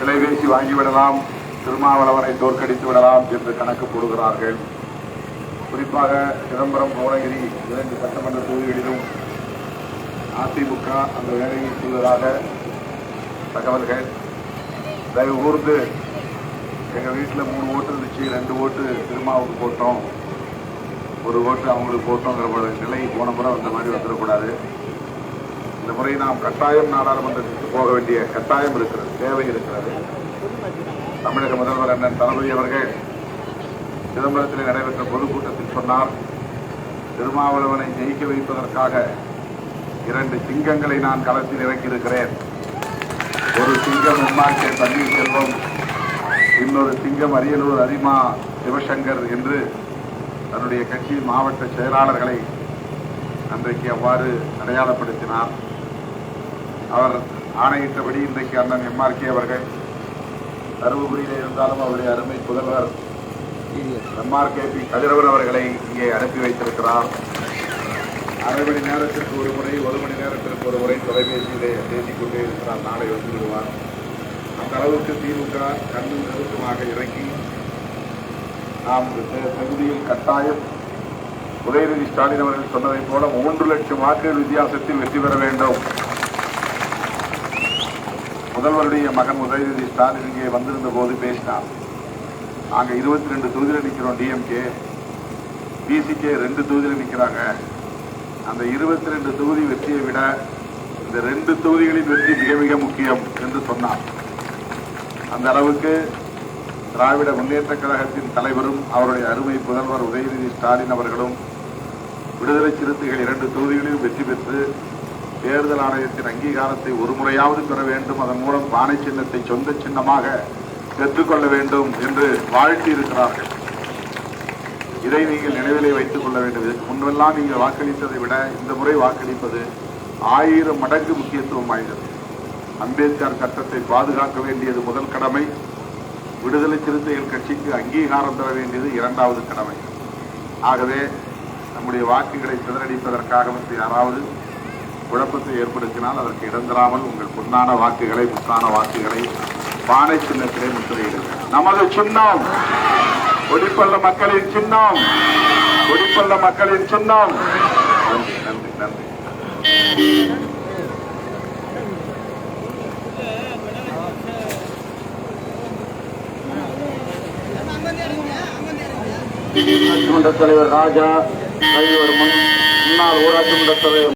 விலைபேசி வாங்கிவிடலாம் திருமாவளவனை தோற்கடித்து விடலாம் என்று கணக்கு போடுகிறார்கள். குறிப்பாக சிதம்பரம் புவனகிரி இரண்டு சட்டமன்ற தொகுதிகளிலும் அதிமுக அந்த வேலையை செய்வதாக தகவல்கள். தயவு கூர்ந்து எங்கள் வீட்டில் மூணு ஓட்டு இருந்துச்சு ரெண்டு ஓட்டு திருமாவுக்கு போட்டோம். ஒரு ஓட்டு அவங்களுக்கு போட்டோங்கிற நிலை போன முறை அந்த மாதிரி வந்துடக்கூடாது. இந்த முறை நாம் கட்டாயம் நாடாளுமன்றத்திற்கு போக வேண்டிய கட்டாயம் இருக்கிறது தேவை இருக்கிறது. தமிழக முதல்வர் அண்ணன் தளபதி அவர்கள் சிதம்பரத்தில் நடைபெற்ற பொதுக்கூட்டத்தில் சொன்னார் திருமாவளவனை ஜெயிக்க வைப்பதற்காக இரண்டு சிங்கங்களை நான் களத்தில் இறக்கியிருக்கிறேன். ஒரு சிங்கம் உம்மாக்கே தண்ணீர் செல்வம் இன்னொரு சிங்கம் அரியலூர் அரிமா சிவசங்கர் என்று தன்னுடைய கட்சியின் மாவட்ட செயலாளர்களை அன்றைக்கு அவ்வாறு அடையாளப்படுத்தினார். அவர் ஆணையிட்டபடி இன்றைக்கு அண்ணன் எம்ஆர்கே அவர்கள் தருமபுரியில் இருந்தாலும் அவருடைய அருமை புதல்வர் எம்ஆர்கே பி கதிரவன் அவர்களை இங்கே அனுப்பி வைத்திருக்கிறார். அரை மணி நேரத்திற்கு ஒரு முறை ஒரு மணி நேரத்திற்கு ஒரு முறை தொலைபேசியிலே பேசிக் கொண்டே இருக்கிறார். நாளை வந்து விடுவார் அந்த அளவுக்கு திமுக கண்ணும் நெருக்கமாக இறங்கி நாம் தொகுதியில் கட்டாயம் உதயநிதி ஸ்டாலின் அவர்கள் சொன்னதைப் போல மூன்று லட்சம் வாக்குகள் வித்தியாசத்தில் வெற்றி பெற வேண்டும். முதல்வருடைய மகன் உதயநிதி ஸ்டாலின் இங்கே வந்திருந்த போது பேசினார். நாங்க இருபத்தி ரெண்டு தொகுதியில் நிற்கிறோம் டிஎம்கே பிசிகே ரெண்டு தொகுதியில் நிற்கிறாங்க அந்த இருபத்தி ரெண்டு தொகுதி வெற்றியை விட இந்த ரெண்டு தொகுதிகளின் வெற்றி மிக மிக முக்கியம் என்று சொன்னார். அந்த அளவுக்கு திராவிட முன்னேற்ற கழகத்தின் தலைவரும் அவருடைய அருமை புதல்வர் உதயநிதி ஸ்டாலின் அவர்களும் விடுதலை சிறுத்தைகள் இரண்டு தொகுதிகளிலும் வெற்றி பெற்று தேர்தல் ஆணையத்தின் அங்கீகாரத்தை ஒரு முறையாவது பெற வேண்டும். அதன் மூலம் பானை சின்னத்தை சொந்த சின்னமாக பெற்றுக்கொள்ள வேண்டும் என்று வாழ்த்தி இருக்கிறார்கள் இதை நீங்கள் நினைவிலே வைத்துக் கொள்ள வேண்டும். இதற்கு முன்பெல்லாம் நீங்கள் வாக்களித்ததை விட இந்த முறை வாக்களிப்பது ஆயிரம் மடங்கு முக்கியத்துவம் வாய்ந்தது. அம்பேத்கர் சட்டத்தை பாதுகாக்க வேண்டியது முதல் கடமை. விடுதலை சிறுத்தைகள் கட்சிக்கு அங்கீகாரம் தர வேண்டியது இரண்டாவது கடமை. ஆகவே நம்முடைய வாக்குகளை சிதறடிப்பதற்காக வந்து யாராவது குழப்பத்தை ஏற்படுத்தினால் அதற்கு இடம் தராமல் உங்கள் பொன்னான வாக்குகளை முத்தான வாக்குகளை பானை சின்னத்திலே முத்திரையிடுங்கள். நமது சின்னம் ஒடிப்பள்ள மக்களின் சின்னம் ஒடிப்பள்ள மக்களின் சின்னம். நன்றி நன்றி நன்றி. ஊராட்சி மன்ற தலைவர் ராஜா தலைவர் முன்னாள் ஊராட்சி மன்ற தலைவர்